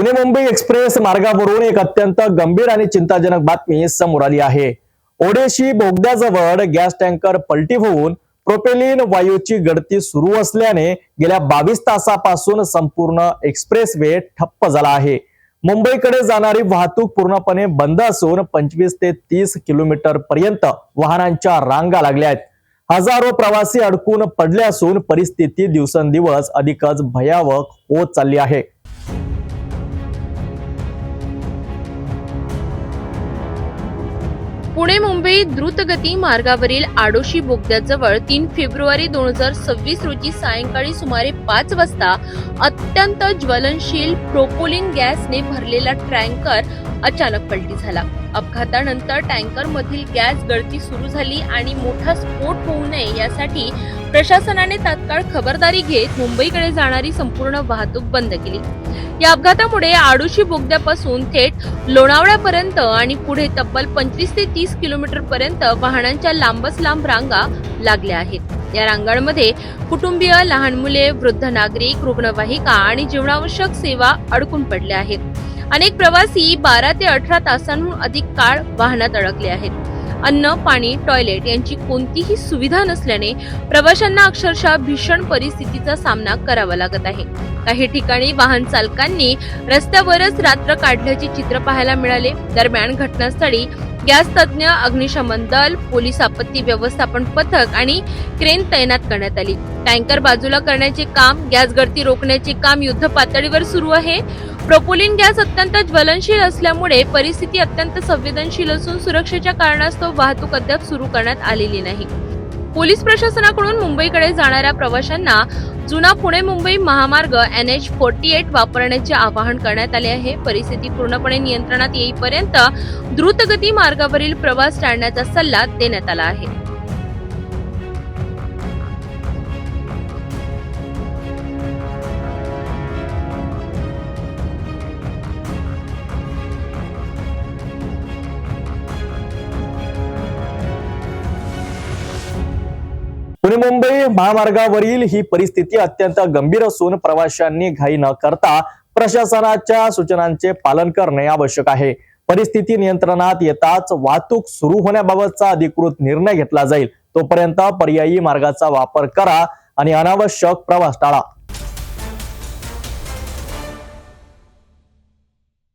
Pune Mumbai express मार्गावरून एक अत्यंत गंभीर आणि चिंताजनक बातमी समोर आली आहे. ओडेशी बोगद्याजवळ गॅस टँकर पलटी होऊन प्रोपेलिन वायूची गळती सुरू असल्याने गेल्या बावीस तासापासून संपूर्ण एक्सप्रेस वे ठप्प झाला आहे. मुंबईकडे जाणारी वाहतूक पूर्णपणे बंद असून पंचवीस ते तीस किलोमीटर पर्यंत वाहनांच्या रांगा लागल्या आहेत. हजारो प्रवासी अडकून पडले असून परिस्थिती दिवसेंदिवस अधिकच भयावह होत चालली आहे. पुणे मुंबई द्रुतगती मार्गावरील आडोशी बोगद्याजवळ तीन फेब्रुवारी दोन हजार सव्वीस रोजी सायंकाळी सुमारे पाच वाजता अत्यंत ज्वलनशील प्रोपोलिन गॅसने भरलेला टँकर अचानक पलटी झाला. अपघातानंतर टँकर मधील गॅस गळती सुरू झाली आणि मोठा स्फोट होऊ नये यासाठी प्रशासनाने तात्काळ खबरदारी घेत मुंबईकडे जाणारी संपूर्ण वाहतूक बंद केली. या अपघातामुळे आडोशी बोगद्यापासून थेट लोणावळ्यापर्यंत आणि पुढे तब्बल पंचवीस ते तीस किलोमीटर पर्यंत वाहनांच्या लांबच लांब रांगा लागल्या आहेत. या रांगांमध्ये कुटुंबीय लहान मुले वृद्ध नागरिक रुग्णवाहिका आणि जीवनावश्यक सेवा अडकून पडल्या आहेत. अनेक प्रवासी बारा ते अठरा तासांहून अधिक काळ वाहनात अडकले आहेत. अन्न पाणी टॉयलेट यांची कोणतीही सुविधा नसल्याने प्रवाशांना अक्षरशः भीषण परिस्थितीचा सामना करावा लागत आहे. काही ठिकाणी वाहन चालकांनी रस्त्यावरच रात्र काढल्याचे चित्र पाहायला मिळाले. दरम्यान घटनास्थळी गॅस तज्ज्ञ अग्निशमन दल पोलीस आपत्ती व्यवस्थापन पथक आणि क्रेन तैनात करण्यात आली. टँकर बाजूला करण्याचे काम गॅस गळती रोखण्याचे काम युद्ध पातळीवर सुरू आहे. प्रोपोलिन गॅस अत्यंत ज्वलनशील असल्यामुळे परिस्थिती अत्यंत संवेदनशील असून सुरक्षेच्या कारणास्तव वाहतूक अद्याप सुरू करण्यात आलेली नाही. पोलीस प्रशासनाकडून मुंबईकडे जाणाऱ्या प्रवाशांना जुना पुणे मुंबई महामार्ग एन एच फोर्टी एट वापरण्याचे आवाहन करण्यात आले आहे. परिस्थिती पूर्णपणे नियंत्रणात येईपर्यंत द्रुतगती मार्गावरील प्रवास टाळण्याचा सल्ला देण्यात आला आहे. पुणे मुंबई महामार्गावरील ही परिस्थिती अत्यंत गंभीर असून प्रवाशांनी घाई न करता प्रशासनाच्या सूचनांचे पालन करणे आवश्यक आहे. परिस्थिती नियंत्रणात येताच वाहतूक सुरू होण्याबाबतचा अधिकृत निर्णय घेतला जाईल. तोपर्यंत पर्यायी मार्गाचा वापर करा आणि अनावश्यक प्रवास टाळा.